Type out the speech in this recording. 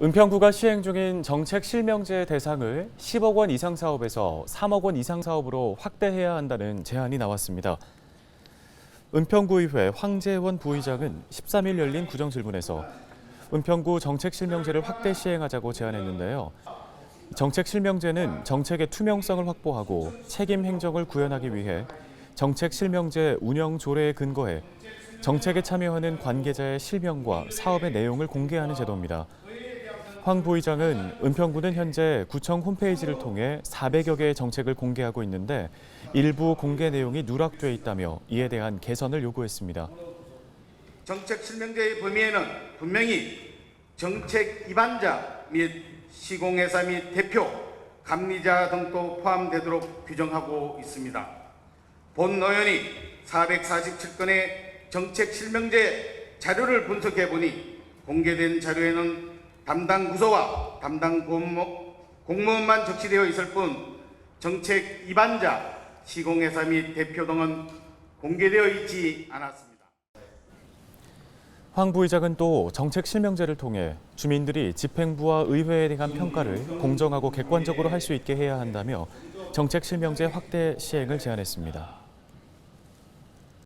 은평구가 시행 중인 정책 실명제 대상을 10억 원 이상 사업에서 3억 원 이상 사업으로 확대해야 한다는 제안이 나왔습니다. 은평구의회 황재원 부의장은 13일 열린 구정질문에서 은평구 정책 실명제를 확대 시행하자고 제안했는데요. 정책 실명제는 정책의 투명성을 확보하고 책임 행정을 구현하기 위해 정책 실명제 운영 조례에 근거해 정책에 참여하는 관계자의 실명과 사업의 내용을 공개하는 제도입니다. 황 부의장은 은평구는 현재 구청 홈페이지를 통해 400여 개의 정책을 공개하고 있는데 일부 공개 내용이 누락돼 있다며 이에 대한 개선을 요구했습니다. 정책 실명제의 범위에는 분명히 정책 입안자 및 시공회사 및 대표, 감리자 등도 포함되도록 규정하고 있습니다. 본 의원이 447건의 정책 실명제 자료를 분석해 보니 공개된 자료에는 담당 부서와 담당 공무, 공무원만 적시되어 있을 뿐 정책 입안자, 시공회사 및 대표 등은 공개되어 있지 않았습니다. 황 부의장은 또 정책 실명제를 통해 주민들이 집행부와 의회에 대한 평가를 공정하고 객관적으로 할 수 있게 해야 한다며 정책 실명제 확대 시행을 제안했습니다.